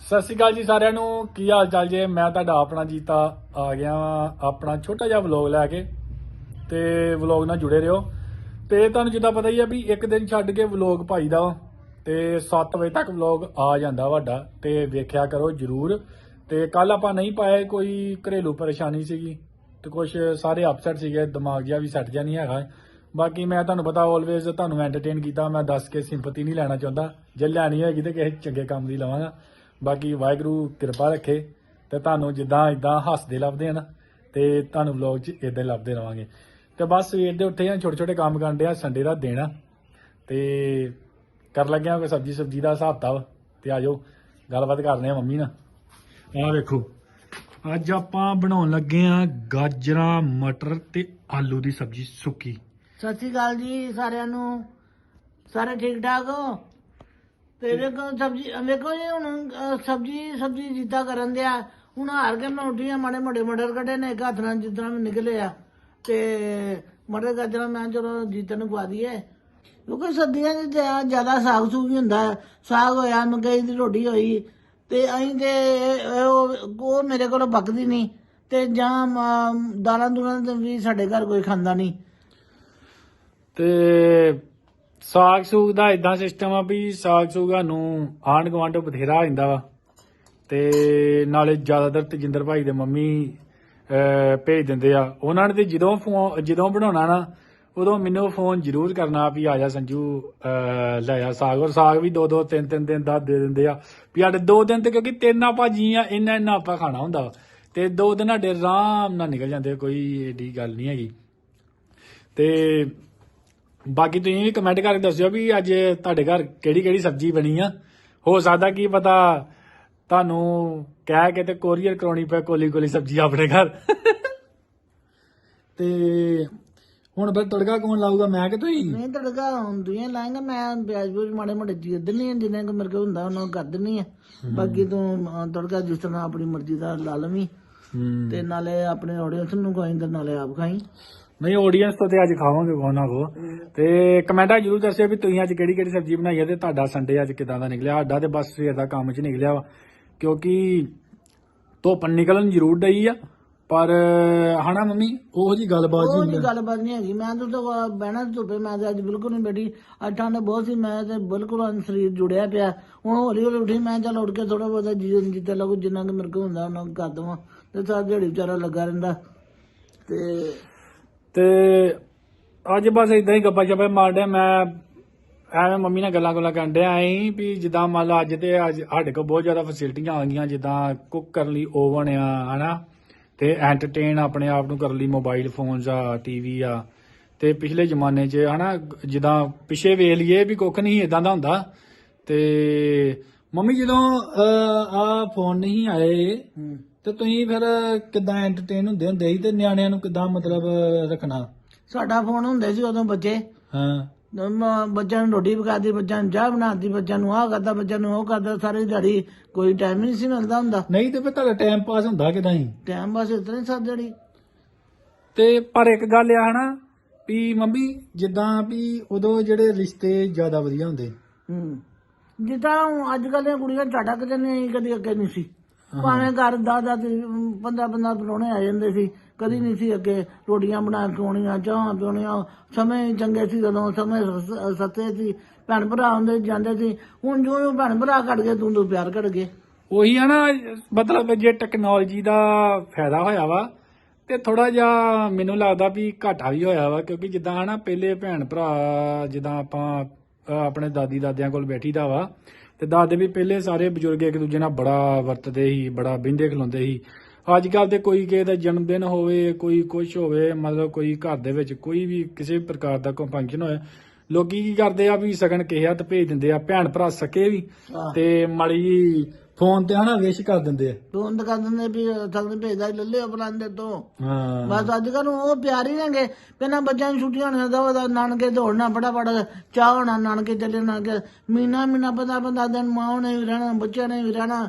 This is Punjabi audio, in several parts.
ਸਤਿ ਸ਼੍ਰੀ ਅਕਾਲ ਜੀ ਸਾਰਿਆਂ ਨੂੰ। ਕੀ ਹਾਲ ਚਾਲ ਜੇ? ਮੈਂ ਤੁਹਾਡਾ ਆਪਣਾ ਜੀਤਾ ਆ ਗਿਆ ਵਾਂ, ਆਪਣਾ ਛੋਟਾ ਜਿਹਾ ਵਲੌਗ ਲੈ ਕੇ ਤੇ ਵਲੌਗ ਨਾਲ ਜੁੜੇ ਰਹੋ। ਤੇ ਤੁਹਾਨੂੰ ਜਿੱਦਾਂ ਪਤਾ ਹੀ ਆ ਵੀ ਇੱਕ ਦਿਨ ਛੱਡ ਕੇ ਵਲੌਗ ਪਾਈਦਾ ਵਾ ਤੇ 7 ਵਜੇ ਤੱਕ ਵਲੌਗ ਆ ਜਾਂਦਾ ਵੱਡਾ ਤੇ ਵੇਖਿਆ ਕਰੋ ਜਰੂਰ। ਤੇ ਕੱਲ ਆਪਾਂ ਨਹੀਂ ਪਾਇਆ ਕੋਈ ਘਰੇਲੂ ਪਰੇਸ਼ਾਨੀ ਸੀਗੀ ਤੇ ਕੁਝ ਸਾਰੇ ਅਪਸੈਟ ਸੀਗੇ, ਦਿਮਾਗ ਜਿਹਾ ਵੀ ਸੈੱਟ ਜਿਹਾ ਨਹੀਂ ਹੈਗਾ। ਬਾਕੀ ਮੈਂ ਤੁਹਾਨੂੰ ਪਤਾ ਆਲਵੇਜ਼ ਤੁਹਾਨੂੰ ਐਂਟਰਟੇਨ ਕੀਤਾ, ਮੈਂ ਦੱਸ ਕੇ ਸਿੰਪਥੀ ਨਹੀਂ ਲੈਣਾ ਚਾਹੁੰਦਾ। ਜੇ ਲੈਣੀ ਹੋਏਗੀ ਤੇ ਕਿਸੇ ਚੰਗੇ ਕੰਮ ਦੀ ਲਵਾਂਗਾ। ਬਾਕੀ ਵਾਹਿਗੁਰੂ ਕਿਰਪਾ ਰੱਖੇ ਤੇ ਤੁਹਾਨੂੰ ਜਿੱਦਾਂ ਇਦਾਂ ਹੱਸਦੇ ਲੱਭਦੇ ਆ ਨਾ, ਤੇ ਤੁਹਾਨੂੰ ਵਲੌਗ 'ਚ ਇਦਾਂ ਲੱਭਦੇ ਰਵਾਂਗੇ। ਤੇ ਬਸ ਸਵੇਰ ਦੇ ਉੱਠੇ ਆ ਛੋਟੇ ਛੋਟੇ ਕੰਮ ਕਰਦੇ ਆ ਸੰਡੇ ਦਾ ਦਿਨ ਤੇ ਕਰ ਲੱਗਿਆ ਕੋਈ ਸਬਜੀ ਸਬਜੀ ਦਾ ਹਿਸਾਬ ਤਾ ਤੇ ਆ ਜਾਓ, ਗੱਲਬਾਤ ਕਰਨੇ ਆ ਮੰਮੀ ਨਾਲ। ਆਹ ਵੇਖੋ, ਅੱਜ ਆਪਾਂ ਬਣਾਉਣ ਲੱਗੇ ਆ ਗਾਜਰਾਂ, ਮਟਰ ਤੇ ਆਲੂ ਦੀ ਸਬਜੀ ਸੁੱਕੀ। ਸਤਿ ਸ਼੍ਰੀ ਅਕਾਲ ਜੀ ਸਾਰਿਆਂ ਨੂੰ। ਸਾਰੇ ਠੀਕ ਠਾਕ ਹੋ? ਤੇ ਵੇਖੋ ਸਬਜੀ ਵੇਖੋ ਜੀ ਹੁਣ ਅਹ, ਸਬਜੀ ਸਬਜੀ ਜਿੱਦਾਂ ਕਰਨ ਦਿਆ ਹੁਣ ਹਾਰ ਕੇ ਮੈਂ ਉੱਠੀ ਆ ਮਾੜੇ ਮੋਟੇ ਮਟਰ ਕੱਢੇ ਨੇ ਇੱਕ ਹੱਥ ਨਾਲ ਜਿੱਦਾਂ ਮੈਂ ਨਿਕਲੇ ਆ। ਤੇ ਮਟਰ ਗਾਜਰਾਂ ਮੈਂ ਚਲੋ ਜੀਤਨ ਨੂੰ ਪਾ ਦਈਏ। ਕਿਉਂਕਿ ਸਰਦੀਆਂ 'ਚ ਜ਼ਿਆ- ਜ਼ਿਆਦਾ ਸਾਗ ਸੂਗ ਹੀ ਹੁੰਦਾ। ਹੈ। ਸਾਗ ਹੋਇਆ ਮਕਈ ਦੀ ਰੋਟੀ ਹੋਈ। ਤੇ ਅਸੀਂ ਤੇ ਇਹ- ਉਹ ਉਹ ਮੇਰੇ ਕੋਲ ਪੱਕਦੀ ਨਹੀਂ ਤੇ ਜਾਂ ਮ- ਦਾਲਾਂ ਦੂਲਾਂ ਤੇ ਵੀ ਸਾਡੇ ਘਰ ਕੋਈ ਖਾਂਦਾ ਨਹੀਂ ਤੇ ਸਾਗ ਸੂਗ ਦਾ ਇਦਾਂ ਸਿਸਟਮ ਆ ਵੀ ਸਾਗ ਸੂਗਾ ਨੂੰ ਆਂਢ ਗੁਆਂਢ ਬਥੇਰਾ ਆ ਜਾਂਦਾ ਵਾ। ਤੇ ਨਾਲੇ ਜ਼ਿਆਦਾਤਰ ਤਜਿੰਦਰ ਭਾਈ ਦੇ ਮੰਮੀ ਭੇਜ ਦਿੰਦੇ ਆ। ਉਹਨਾਂ ਨੇ ਤੇ ਜਦੋਂ ਫੋਨ ਜਦੋਂ ਬਣਾਉਣਾ ਨਾ ਉਦੋਂ ਮੈਨੂੰ ਫੋਨ ਜ਼ਰੂਰ ਕਰਨਾ ਵੀ ਆ ਜਾ ਸੰਜੂ ਲੈ ਆ ਸਾਗ। ਔਰ ਸਾਗ ਵੀ ਦੋ ਦੋ ਤਿੰਨ ਤਿੰਨ ਦਿਨ ਦਾ ਦੇ ਦਿੰਦੇ ਆ। ਵੀ ਸਾਡੇ ਦੋ ਦਿਨ ਤੇ ਕਿਉਂਕਿ ਤਿੰਨ ਆਪਾਂ ਜੀ ਆ ਇੰਨਾ ਇੰਨਾ ਆਪਾਂ ਖਾਣਾ ਹੁੰਦਾ ਵਾ। ਤੇ ਦੋ ਦਿਨ ਸਾਡੇ ਆਰਾਮ ਨਾਲ ਨਿਕਲ ਜਾਂਦੇ ਆ, ਕੋਈ ਏਡੀ ਗੱਲ ਨਹੀਂ ਹੈਗੀ। ਤੇ ਬਾਕੀ ਤੁਸੀਂ ਵੀ ਕਮੈਂਟ ਕਰਕੇ ਦੱਸਿਓ ਵੀ ਅੱਜ ਤੁਹਾਡੇ ਘਰ ਕਿਹੜੀ ਕਿਹੜੀ ਸਬਜ਼ੀ ਬਣੀ ਆ। ਹੋ ਸਕਦਾ ਕੀ ਪਤਾ ਤੁਹਾਨੂੰ ਕਹਿ ਕੇ ਤੇ ਕੋਰੀਅਰ ਕਰਾਉਣੀ ਪਏ ਕੋਲੀ ਕੋਲੀ ਸਬਜ਼ੀ ਆਪਣੇ ਘਰ। ਤੇ ਹੁਣ ਫਿਰ ਤੜਕਾ ਕੌਣ ਲਾਊਗਾ ਮੈਂ ਕਿ ਤੁਸੀਂ? ਨਹੀਂ ਤੜਕਾ ਹੁੰਦੀਆਂ ਲਾਂਗਾ ਮੈਂ ਪਿਆਜ਼ ਪੂਜ ਮਾੜੇ ਮੋਟੇ ਚੀਰ ਦਿੰਨੀ ਜਿੰਨੇ ਕੁ ਮੇਰੇ ਕੋਲ ਹੁੰਦਾ ਉਹਨਾਂ ਨੂੰ ਕਰ ਦਿੰਨੀ ਆ। ਬਾਕੀ ਤੂੰ ਤੜਕਾ ਜਿਸ ਤਰ੍ਹਾਂ ਆਪਣੀ ਮਰਜ਼ੀ ਦਾ ਲਾ ਲਵੀਂ। ਤੇ ਨਾਲੇ ਆਪਣੇ ਆਡੀਅנס ਨੂੰ ਖਾਈ ਤੇ ਨਾਲੇ ਆਪ ਖਾਈ ਨਹੀਂ ਆਡੀਅנס ਤੋਂ ਤੇ ਅੱਜ ਖਾਵਾਂਗੇ ਕੋਨਾ ਕੋ ਤੇ ਕਮੈਂਟਾਂ ਜਰੂਰ ਦੱਸਿਓ ਵੀ ਤੁਸੀਂ ਅੱਜ ਕਿਹੜੀ ਕਿਹੜੀ ਸਬਜ਼ੀ ਬਣਾਈ ਹੈ ਤੇ ਤੁਹਾਡਾ ਸੰਡੇ ਅੱਜ ਕਿਦਾਂ ਦਾ ਨਿਕਲਿਆ? ਸਾਡਾ ਤੇ ਬਸ ਸਵੇਰ ਦਾ ਕੰਮ 'ਚ ਨਿਕਲਿਆ ਵਾ। ਕਿਉਂਕਿ ਧੁੱਪ ਨਿਕਲਣ ਜ਼ਰੂਰ ਡਈ ਆ ਪਰ ਹਨਾ ਮੰਮੀ ਉਹੋ ਜੀ ਗੱਲਬਾਤ ਉਹ ਜੀ ਜੀ ਗੱਲਬਾਤ ਨਹੀਂ ਹੈਗੀ। ਮੈਂ ਤਾਂ ਬਹਿਣਾ ਧੁੱਪੇ ਮੈਂ ਤਾਂ ਅੱਜ ਬਿਲਕੁਲ ਨਹੀਂ ਬੈਠੀ। ਅੱਜ ਠੰਡ ਬਹੁਤ ਸੀ ਮੈਂ ਤੇ ਬਿਲਕੁਲ ਅੰਨ ਸਰੀਰ ਜੁੜਿਆ ਪਿਆ। ਹੁਣ ਹੌਲੀ ਹੌਲੀ ਉੱਠੀ ਮੈਂ ਚੱਲ ਉੱਠ ਕੇ ਥੋੜਾ ਬਹੁਤਾ ਜੀ ਜਿੱਤੇ ਲੱਗੂ ਜਿੰਨਾ ਕਿ ਮੇਰੇ ਕੋਲ ਹੁੰਦਾ ਉਹਨਾਂ ਨੂੰ ਕਰ ਦਵਾਂ। ਤੇ ਸਾਰਾ ਦਿਹਾੜੀ ਵਿਚਾਰਾ ਲੱਗਾ ਰਹਿੰਦਾ। ਤੇ ਤੇ ਅੱਜ ਬਸ ਇਦਾਂ ਹੀ ਗੱਪਾਂ ਸ਼ੱਪਾਂ ਮਾਰਦੇ ਮੈਂ ਐਵੇਂ ਮੰਮੀ ਨਾਲ ਗੱਲਾਂ ਗੱਲਾਂ ਕਰਨ ਡਿਆ ਆਂ ਵੀ ਜਿੱਦਾਂ ਮੰਨ ਲਓ ਅੱਜ ਤੇ ਅੱਜ ਸਾਡੇ ਕੋਲ ਬਹੁਤ ਜ਼ਿਆਦਾ ਫੈਸਿਲਿਟੀਆਂ ਆ ਗਈਆਂ, ਜਿੱਦਾਂ ਕੁੱਕ ਕਰਨ ਲਈ ਓਵਨ ਆ, ਹਨਾ? ਤੇ ਐਂਟਰਟੇਨ ਆਪਣੇ ਆਪ ਨੂੰ ਕਰਨ ਲਈ ਮੋਬਾਈਲ ਫੋਨਸ ਆ ਟੀਵੀ ਆ। ਤੇ ਪਿਛਲੇ ਜ਼ਮਾਨੇ 'ਚ, ਹਨਾ, ਜਿੱਦਾਂ ਪਿਛੇ ਵੇਖ ਲਈਏ ਵੀ ਕੁੱਖ ਨਹੀਂ ਇਦਾਂ ਦਾ ਹੁੰਦਾ। ਤੇ ਮੰਮੀ ਜਦੋਂ ਆ ਫੋਨ ਨਹੀਂ ਆਏ ਤੇ ਤੁਸੀਂ ਫਿਰ ਕਿੱਦਾਂ ਐਂਟਰਟੇਨ ਹੁੰਦੇ ਹੁੰਦੇ ਸੀ ਤੇ ਨਿਆਣਿਆਂ ਨੂੰ ਕਿੱਦਾਂ ਮਤਲਬ ਰੱਖਣਾ? ਸਾਡਾ ਫੋਨ ਹੁੰਦੇ ਸੀ ਉਦੋਂ ਬੱਚੇ। ਹਾਂ। ਮ- ਬੱਚਿਆਂ ਨੂੰ ਰੋਟੀ ਪਕਾਦੀ ਬੱਚਿਆਂ ਨੂੰ ਚਾਹ ਬਣਾਦੀ ਬੱਚਿਆਂ ਨੂੰ ਆਹ ਕਰਦਾ ਬੱਚਿਆਂ ਨੂੰ ਉਹ ਕਰਦਾ ਸਾਰੀ ਦਿਹਾੜੀ ਕੋਈ ਟਾਈਮ ਨਹੀਂ ਸੀ ਮਿਲਦਾ ਹੁੰਦਾ ਨਹੀਂ ਤੇ ਫਿਰ ਤੁਹਾਡਾ ਟਾਈਮ ਪਾਸ ਹੁੰਦਾ ਕਿਦਾਂ ਹੀ ਟਾਈਮ ਬਸ ਇਤਨਾ ਹੀ ਸਾਰੀ ਦਿਹਾੜੀ। ਤੇ ਪਰ ਇੱਕ ਗੱਲ ਆ ਹਨਾ ਵੀ ਮੰਮੀ ਜਿੱਦਾਂ ਵੀ ਉਦੋਂ ਜਿਹੜੇ ਰਿਸ਼ਤੇ ਜ਼ਿਆਦਾ ਵਧੀਆ ਹੁੰਦੇ। ਹੂੰ। ਜਿੱਦਾਂ ਅੱਜ ਕੱਲ੍ਹ ਦੀਆਂ ਕੁੜੀਆਂ ਝਾਟਾ ਕਿਤੇ ਨਹੀਂ ਕਦੀ ਅੱਗੇ ਨਹੀਂ ਸੀ। ਭਾਵੇਂ ਘਰ ਦਾ ਦਾ 15 15 ਪਰੋਣੇ ਆ ਜਾਂਦੇ ਸੀ ਕਦੀ ਨਹੀਂ ਸੀ ਅੱਗੇ ਰੋਟੀਆਂ ਬਣਾ ਕੇ ਆਉਣੀਆਂ ਚਾਹਾਂ ਪਿਉਣੀਆਂ ਸਮੇਂ ਚੰਗੇ ਸੀ ਜਦੋਂ ਸਮੇਂ ਸ- ਸੱਤੇ ਸੀ ਭੈਣ ਭਰਾ ਹੁੰਦੇ ਜਾਂਦੇ ਸੀ ਹੁਣ ਜੋ ਜੋ ਭੈਣ ਭਰਾ ਘਟ ਗਏ ਤੂੰ ਤੂੰ ਪਿਆਰ ਘਟ ਗਏ। ਉਹੀ ਆ ਨਾ ਮਤਲਬ ਜੇ ਟੈਕਨੋਲੋਜੀ ਦਾ ਫਾਇਦਾ ਹੋਇਆ ਵਾ ਤੇ ਥੋੜਾ ਜਿਹਾ ਮੈਨੂੰ ਲੱਗਦਾ ਵੀ ਘਾਟਾ ਵੀ ਹੋਇਆ ਵਾ ਕਿਉਂਕਿ ਜਿੱਦਾਂ ਹਨਾ ਪਹਿਲੇ ਭੈਣ ਭਰਾ ਜਿੱਦਾਂ ਆਪਾਂ ਅਹ ਆਪਣੇ ਦਾਦੀ ਦਾਦਿਆਂ ਕੋਲ ਬੈਠੀਦਾ ਵਾ ਤੇ ਦਾਦੇ ਵੀ ਪਹਿਲੇ ਸਾਰੇ ਬਜ਼ੁਰਗ ਇੱਕ ਦੂਜੇ ਨਾਲ ਬੜਾ ਵਰਤਦੇ ਸੀ ਬੜਾ ਬਿੰਦੇ ਖਲੋਂਦੇ ਸੀ ਅੱਜ ਕੱਲ ਤੇ ਕੋਈ ਕਿਸੇ ਦਾ ਜਨਮ ਦਿਨ ਹੋਵੇ ਕੋਈ ਕੁਝ ਹੋਵੇ ਮਤਲਬ ਕੋਈ ਘਰ ਦੇ ਵਿੱਚ ਕੋਈ ਵੀ ਕਿਸੇ ਵੀ ਪ੍ਰਕਾਰ ਦਾ ਕੋਈ ਫੰਕਸ਼ਨ ਹੋਏ ਲੋਕੀ ਕੀ ਕਰਦੇ ਆ ਵੀ ਸਗਨ ਕਿਸੇ ਹੱਥ ਭੇਜ ਦਿੰਦੇ ਆ ਭੈਣ ਭਰਾ ਸਕੇ ਵੀ। ਤੇ ਮਾੜੀ ਫੋਨ ਤੇ ਹਨਾ ਵਿਸ਼ ਕਰ ਦਿੰਦੇ ਆ। ਤੂੰ ਤਾਂ ਕਰ ਦਿੰਦੇ ਵੀ ਸਗਨ ਭੇਜਦਾ ਲੱਲੇ ਬਲਾਂਦੇ ਤੋਂ। ਹਾਂ। ਬਸ ਅੱਜ ਕੱਲ ਉਹ ਪਿਆਰ ਹੀ ਨੇਗੇ ਪਹਿਲਾਂ ਬੱਚਿਆਂ ਨੂੰ ਛੁੱਟੀਆਂ ਹੋਣੀਆਂ ਦਾ ਉਹਦਾ ਨਾਨਕੇ ਦੌੜਨਾ ਫਟਾਫਟ ਚਾਹ ਹੋਣਾ ਨਾਨਕੇ ਚੱਲੇ ਨਾਨਕੇ। ਮਹੀਨਾ ਮਹੀਨਾ ਪੰਦਾ ਪੰਦਾ ਦਿਨ ਮਾਂ ਨੇ ਵੀ ਰਹਿਣਾ ਬੱਚਿਆਂ ਨੇ ਵੀ ਰਹਿਣਾ।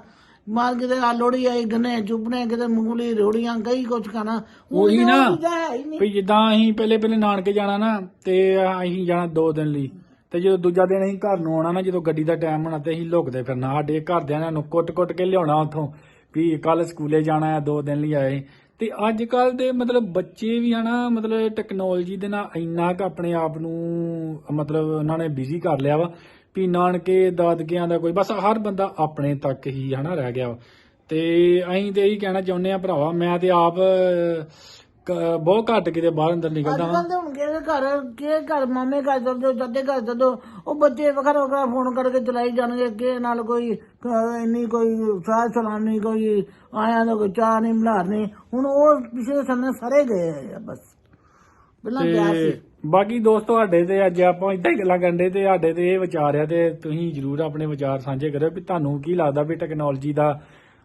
ਮਾਰ ਕਿਤੇ ਆ ਲੋੜੀ ਆਈ ਗੰਨੇ ਚੁੱਪਣੇ ਕਿਤੇ ਮੂੰਗਲੀ ਰੋੜੀਆਂ ਕਈ ਕੁਛ ਖਾਣਾ। ਹੁਣ ਉਹੀ ਨਾ। ਹੈ ਹੀ ਵੀ ਜਿੱਦਾਂ ਅਸੀਂ ਪਹਿਲੇ ਪਹਿਲੇ ਨਾਨਕੇ ਜਾਣਾ ਨਾ ਤੇ ਅਸੀਂ ਜਾਣਾ 2 ਦਿਨ ਲਈ। ਤੇ ਜਦੋਂ ਦੂਜਾ ਦਿਨ ਅਸੀਂ ਘਰ ਨੂੰ ਆਉਣਾ ਨਾ, ਜਦੋਂ ਗੱਡੀ ਦਾ ਟਾਈਮ ਹੋਣਾ ਤੇ ਅਸੀਂ ਲੁਕਦੇ ਫਿਰਨਾ। ਸਾਡੇ ਘਰਦਿਆਂ ਨੂੰ ਕੁੱਟ-ਕੁੱਟ ਕੇ ਲਿਆਉਣਾ ਉੱਥੋਂ ਵੀ ਕੱਲ ਸਕੂਲੇ ਜਾਣਾ ਹੈ, ਦੋ ਦਿਨ ਲਈ ਆਏ। ਤੇ ਅੱਜ ਕੱਲ ਦੇ ਮਤਲਬ ਬੱਚੇ ਵੀ ਹਨਾ ਮਤਲਬ ਟੈਕਨੋਲੋਜੀ ਦੇ ਨਾਲ ਇੰਨਾ ਕੁ ਆਪਣੇ ਆਪ ਨੂੰ, ਮਤਲਬ ਉਹਨਾਂ ਨੇ ਬਿਜ਼ੀ ਕਰ ਲਿਆ ਵਾ ਵੀ ਨਾਨਕੇ, ਦਾਦਕਿਆਂ ਦਾ ਕੋਈ, ਬਸ ਹਰ ਬੰਦਾ ਆਪਣੇ ਤੱਕ ਹੀ ਹਨਾ ਰਹਿ ਗਿਆ ਵਾ। ਤੇ ਅਸੀਂ ਤੇ ਇਹੀ ਕਹਿਣਾ ਚਾਹੁੰਦੇ ਆ ਭਰਾਵਾ, ਮੈਂ ਤੇ ਆਪ ਕ- ਬਹੁਤ ਘੱਟ ਕਿਤੇ ਬਾਹਰ ਅੰਦਰ ਨਿਕਲਦਾ ਵਾਂ ਕੱਲ ਹੁਣ ਕਿਹਦੇ ਘਰ ਕਿਹਦੇ ਘਰ ਮਾਮੇ ਘਰ ਚੱਲਦੇ ਦਾਦੇ ਘਰ ਚੱਲਦੇ ਉਹ ਬੱਚੇ ਵਖਰਾ ਵਖਰਾ ਫੋਨ ਕਰਕੇ ਚਲਾਈ ਜਾਣਗੇ ਕਿ ਨਾਲ ਕੋਈ ਅਹ, ਇੰਨੀ ਕੋਈ ਸਾਹ ਸਲਾਮੀ ਕੋਈ ਆਇਆ ਦਾ ਕੋਈ ਚਾਹ ਨਹੀਂ ਬੁਲਾਰ ਨਹੀਂ ਹੁਣ ਉਹ ਪਿਛਲੇ ਸਮੇਂ ਸਾਰੇ ਗਏ ਆ ਬਸ। ਪਹਿਲਾਂ ਗਿਆ ਸੀ। ਤੇ ਬਾਕੀ ਦੋਸਤੋ ਤੁਹਾਡੇ ਤੇ ਅੱਜ ਆਪਾਂ ਇਦਾਂ ਹੀ ਗੱਲਾਂ ਕਰਦੇ ਤੇ ਸਾਡੇ ਤੇ ਇਹ ਵਿਚਾਰ ਆ ਤੇ ਤੁਸੀਂ ਜਰੂਰ ਆਪਣੇ ਵਿਚਾਰ ਸਾਂਝੇ ਕਰਿਓ ਵੀ ਤੁਹਾਨੂੰ ਕੀ ਲੱਗਦਾ ਵੀ ਟੈਕਨੋਲੋਜੀ ਦਾ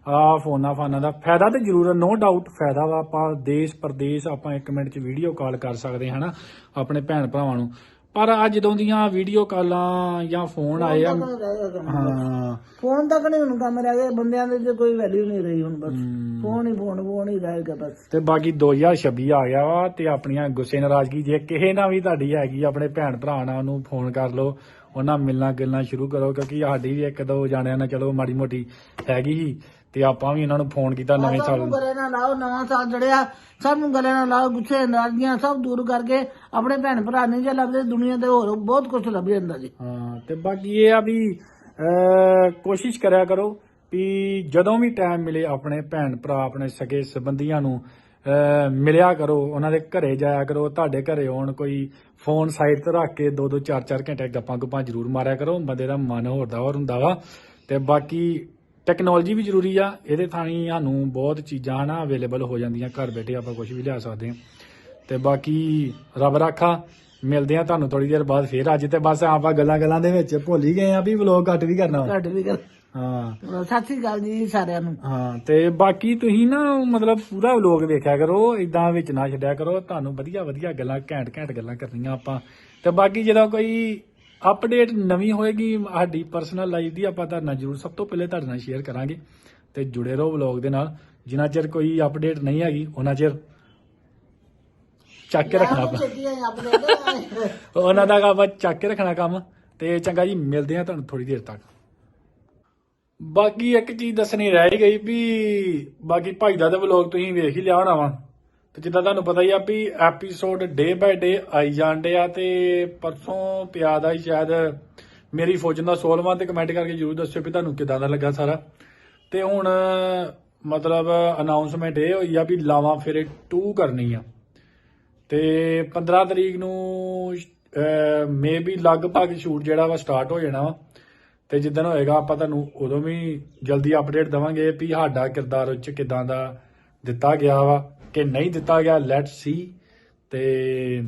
ਆ ਫੋਨਾਂ ਫਾਨਾਂ ਦਾ। ਫਾਇਦਾ ਤੇ ਜ਼ਰੂਰ ਨੋ ਡਾਊਟ ਫਾਇਦਾ ਵਾ। ਆਪਾਂ ਦੇਸ਼ ਪ੍ਰਦੇਸ਼ ਆਪਾਂ 1 ਮਿੰਟ ਚ ਵੀਡੀਓ ਕਾਲ ਕਰ ਸਕਦੇ ਹਾਂ ਹਨਾ? ਆਪਣੇ ਭੈਣ ਭਰਾਵਾਂ ਨੂੰ। ਪਰ ਅੱਜ ਜਦੋਂ ਦੀਆਂ ਵੀਡੀਓ ਕਾਲਾਂ ਜਾਂ ਫੋਨ ਆਏ ਆ ਹਾਂ। ਫੋਨ ਤੱਕ ਨਹੀਂ ਹੁਣ ਕੰਮ ਰਹਿ ਗਿਆ ਬੰਦਿਆਂ ਦੇ ਤੇ ਕੋਈ ਵੈਲਿਊ ਨਹੀਂ ਰਹੀ ਹੁਣ ਬਸ। ਫੋਨ ਹੀ ਫੋਨ ਫੋਨ ਹੀ ਰਹਿ ਗਿਆ ਬਸ। ਤੇ ਬਾਕੀ 2026 ਆ ਗਿਆ ਵਾ ਤੇ ਆਪਣੀਆਂ ਗੁੱਸੇ ਨਾਰਾਜ਼ਗੀ ਜੇ ਕਿਸੇ ਨਾਲ ਵੀ ਤੁਹਾਡੀ ਹੈਗੀ ਆ, ਆਪਣੇ ਭੈਣ ਭਰਾ ਨਾਲ ਉਹਨੂੰ ਫੋਨ ਕਰ ਲਓ ਉਹਨਾਂ ਮਿਲਣਾ ਗਿਲਣਾ ਸ਼ੁਰੂ ਕਰੋ ਕਿਉਂਕਿ ਸਾਡੀ ਵੀ ਇੱਕ ਦੋ ਜਾਣਿਆਂ ਨਾਲ ਚਲੋ ਮਾੜੀ ਮੋਟੀ ਹੈਗੀ ਸੀ। ਤੇ ਆਪਾਂ ਵੀ ਇਹਨਾਂ ਨੂੰ ਫੋਨ ਕੀਤਾ ਨਵੇਂ ਸਾਲ ਨੂੰ ਗਲੇ ਨਾਲ ਲਾਓ ਨਵਾਂ ਸਾਲ ਜੜਿਆ। ਸਭ ਨੂੰ ਗਲੇ ਨਾਲ ਲਾਓ ਗੁੱਸੇ ਨਾਰਾਜ਼ਗੀਆਂ ਸਭ ਦੂਰ ਕਰਕੇ ਆਪਣੇ ਭੈਣ ਭਰਾ ਨਹੀਂ ਜੇ ਲੱਭਦੇ ਦੁਨੀਆ ਤੇ ਹੋਰ ਬਹੁਤ ਕੁਝ ਲੱਭ ਜਾਂਦਾ ਜੀ। ਹਾਂ ਤੇ ਬਾਕੀ ਇਹ ਆ ਵੀ ਅਹ, ਕੋਸ਼ਿਸ਼ ਕਰਿਆ ਕਰੋ ਵੀ ਜਦੋਂ ਵੀ ਟਾਈਮ ਮਿਲੇ ਆਪਣੇ ਭੈਣ ਭਰਾ ਆਪਣੇ ਸਕੇ ਸੰਬੰਧੀਆਂ ਨੂੰ ਅਹ, ਮਿਲਿਆ ਕਰੋ ਉਹਨਾਂ ਦੇ ਘਰੇ ਜਾਇਆ ਕਰੋ ਤੁਹਾਡੇ ਘਰੇ ਆਉਣ ਕੋਈ ਫੋਨ ਸਾਈਡ ਤੇ ਰੱਖ ਕੇ ਦੋ ਦੋ ਚਾਰ ਚਾਰ ਘੰਟੇ ਗੱਪਾਂ ਗੁੱਪਾਂ ਜ਼ਰੂਰ ਮਾਰਿਆ ਕਰੋ ਬੰਦੇ ਦਾ ਮਨ ਹੋਰ ਦਾ ਹੋਰ ਹੁੰਦਾ ਵਾ। ਤੇ ਬਾਕੀ ਟੈਕਨੋਲੋਜੀ ਵੀ ਜ਼ਰੂਰੀ ਆ ਇਹਦੇ ਥਾਣੀ ਸਾਨੂੰ ਬਹੁਤ ਚੀਜ਼ਾਂ ਹਨਾ ਅਵੇਲੇਬਲ ਹੋ ਜਾਂਦੀਆਂ ਘਰ ਬੈਠੇ ਆਪਾਂ ਕੁਝ ਵੀ ਲਿਆ ਸਕਦੇ ਹਾਂ। ਤੇ ਬਾਕੀ ਰੱਬ ਰਾਖਾ ਮਿਲਦੇ ਆ ਤੁਹਾਨੂੰ ਥੋੜੀ ਦੇਰ ਬਾਅਦ ਫੇਰ ਅੱਜ ਤੇ ਬਸ ਆਪਾਂ ਗੱਲਾਂ ਗੱਲਾਂ ਦੇ ਵਿੱਚ ਭੁੱਲ ਹੀ ਗਏ ਆ ਵੀ ਵਲੌਗ ਘੱਟ ਵੀ ਕਰਨਾ ਵਾ। ਤੁਹਾਡੇ ਵੀ ਗੱਲ ਹਾਂ। ਸਤਿ ਸ੍ਰੀ ਅਕਾਲ ਜੀ ਸਾਰਿਆਂ ਨੂੰ। ਹਾਂ ਤੇ ਬਾਕੀ ਤੁਸੀਂ ਨਾ ਮਤਲਬ ਪੂਰਾ ਵਲੌਗ ਵੇਖਿਆ ਕਰੋ ਇਦਾਂ ਵਿੱਚ ਨਾ ਛੱਡਿਆ ਕਰੋ ਤੁਹਾਨੂੰ ਵਧੀਆ ਵਧੀਆ ਗੱਲਾਂ ਘੈਂਟ ਘੈਂਟ ਗੱਲਾਂ ਕਰਨੀਆਂ ਆਪਾਂ। ਤੇ ਬਾਕੀ ਜਦੋਂ ਕੋਈ ਅਪਡੇਟ ਨਵੀਂ ਹੋਏਗੀ। ਸਾਡੀ ਪਰਸਨਲ ਲਾਈਫ ਦੀ ਆਪਾਂ ਤੁਹਾਡੇ ਨਾਲ ਜ਼ਰੂਰ ਸਭ ਤੋਂ ਪਹਿਲੇ ਤੁਹਾਡੇ ਨਾਲ ਸ਼ੇਅਰ ਕਰਾਂਗੇ। ਤੇ ਜੁੜੇ ਰਹੋ ਵਲੌਗ ਦੇ ਨਾਲ। ਜਿੰਨਾ ਚਿਰ ਕੋਈ ਅਪਡੇਟ ਨਹੀਂ ਹੈਗੀ ਉਹਨਾਂ ਚਿਰ ਚੱਕ ਕੇ ਰੱਖਣਾ ਆਪਾਂ। ਉਹਨਾਂ ਦਾ ਆਪਾਂ ਚੱਕ ਕੇ ਰੱਖਣਾ ਕੰਮ। ਤੇ ਚੰਗਾ ਜੀ, ਮਿਲਦੇ ਆ ਤੁਹਾਨੂੰ ਥੋੜੀ ਦੇਰ ਤੱਕ। ਬਾਕੀ ਇੱਕ ਚੀਜ਼ ਦੱਸਣੀ ਰਹਿ ਗਈ ਵੀ ਬਾਕੀ ਭਾਈ ਦਾ ਤੇ ਵਲੋਗ ਤੁਸੀਂ ਵੇਖ ਹੀ ਲਿਆ ਹੋਣਾ ਵਾ। ਤੇ ਜਿੱਦਾਂ ਤੁਹਾਨੂੰ ਪਤਾ ਹੀ ਆ ਵੀ ਐਪੀਸੋਡ ਡੇ ਬਾਏ ਡੇ ਆਈ ਜਾਂਦੇ ਆ ਤੇ ਪਰਸੋਂ ਪਿਆ ਦਾ ਹੀ ਸ਼ਾਇਦ ਮੇਰੀ ਫੌਜਨ ਦਾ 16ਵਾਂ ਤੇ ਕਮੈਂਟ ਕਰਕੇ ਜਰੂਰ ਦੱਸਿਓ ਵੀ ਤੁਹਾਨੂੰ ਕਿਦਾਂ ਦਾ ਲੱਗਾ ਸਾਰਾ। ਤੇ ਹੁਣ ਮਤਲਬ ਅਨਾਉਂਸਮੈਂਟ ਇਹ ਹੋਈ ਆ ਵੀ ਲਾਵਾਂ ਫੇਰੇ 2 ਕਰਨੀ ਆ। ਤੇ 15 ਤਰੀਕ ਨੂੰ ਮੇ ਵੀ ਲਗਭਗ ਸ਼ੂਟ ਜਿਹੜਾ ਵਾ ਸਟਾਰਟ ਹੋ ਜਾਣਾ ਵਾ। ਤੇ ਜਿੱਦਣ ਹੋਏਗਾ ਆਪਾਂ ਤੁਹਾਨੂੰ ਉਦੋਂ ਵੀ ਜਲਦੀ ਅਪਡੇਟ ਦਵਾਂਗੇ ਵੀ ਸਾਡਾ ਕਿਰਦਾਰ ਉੱਚ ਕਿਦਾਂ ਦਾ ਦਿੱਤਾ ਗਿਆ ਵਾ। ਕਿ ਨਹੀਂ ਦਿੱਤਾ ਗਿਆ ਲੈਟ ਸੀ ਤੇ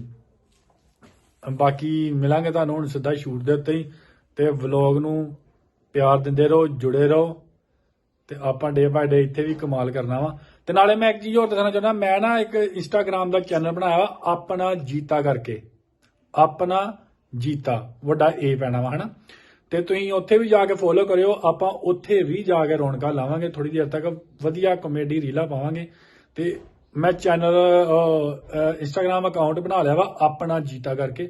ਬਾਕੀ ਮਿਲਾਂਗੇ ਤੁਹਾਨੂੰ ਹੁਣ ਸਿੱਧਾ ਸ਼ੂਟ ਦੇ ਉੱਤੇ ਹੀ, ਤੇ ਵਲੌਗ ਨੂੰ ਪਿਆਰ ਦਿੰਦੇ ਰਹੋ, ਜੁੜੇ ਰਹੋ, ਤੇ ਆਪਾਂ ਡੇ ਬਾਏ ਡੇ ਇੱਥੇ ਵੀ ਕਮਾਲ ਕਰਨਾ ਵਾ। ਤੇ ਨਾਲੇ ਮੈਂ ਇੱਕ ਚੀਜ਼ ਹੋਰ ਦੱਸਣਾ ਚਾਹੁੰਦਾ, ਮੈਂ ਨਾ ਇੱਕ ਇੰਸਟਾਗ੍ਰam ਦਾ ਚੈਨਲ ਬਣਾਇਆ ਵਾ, ਆਪਣਾ ਜੀਤਾ ਕਰਕੇ। ਆਪਣਾ ਜੀਤਾ, ਵੱਡਾ ਏ ਪੈਣਾ ਵਾ, ਹਨਾ? ਤੇ ਤੁਸੀਂ ਉੱਥੇ ਵੀ ਜਾ ਕੇ ਫੋਲੋ ਕਰਿਓ, ਆਪਾਂ ਉੱਥੇ ਵੀ ਜਾ ਕੇ ਰੌਣਕਾਂ ਲਾਵਾਂਗੇ ਥੋੜੀ ਦੇਰ ਤੱਕ ਵਧੀਆ ਕਮੇਡੀ ਰੀਲਾਂ ਪਾਵਾਂਗੇ, ਤੇ ਮੈਂ ਚੈਨਲ ਇੰਸਟਾਗ੍ਰam ਅਕਾਊਂਟ ਬਣਾ ਲਿਆ ਵਾ, ਆਪਣਾ ਜੀਤਾ ਕਰਕੇ।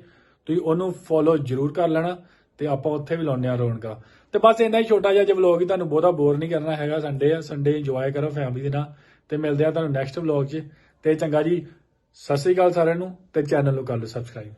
ਤੁਸੀਂ ਉਹਨੂੰ ਫੋਲੋ ਜਰੂਰ ਕਰ ਲੈਣਾ ਤੇ ਆਪਾਂ ਉੱਥੇ ਵੀ ਲਾਉਂਦੇ ਆ ਰੌਣਕਾਂ। ਤੇ ਬਸ ਇੰਨਾ ਹੀ ਛੋਟਾ ਜਿਹਾ ਜੇ ਵਲੌਗ ਹੀ ਤੁਹਾਨੂੰ ਬਹੁਤਾ ਬੋਰ ਨਹੀਂ ਕਰਨਾ ਹੈਗਾ ਸੰਡੇ ਆ ਸੰਡੇ ਇੰਜੋਏ ਕਰੋ ਫੈਮਿਲੀ ਦੇ ਨਾਲ। ਤੇ ਮਿਲਦੇ ਆ ਤੁਹਾਨੂੰ ਨੈਕਸਟ ਵਲੌਗ 'ਚ। ਤੇ ਚੰਗਾ ਜੀ, ਸਤਿ ਸ੍ਰੀ ਅਕਾਲ ਸਾਰਿਆਂ ਨੂੰ ਤੇ ਚੈਨਲ ਨੂੰ ਕਰ ਲਓ ਸਬਸਕ੍ਰਾਈਬ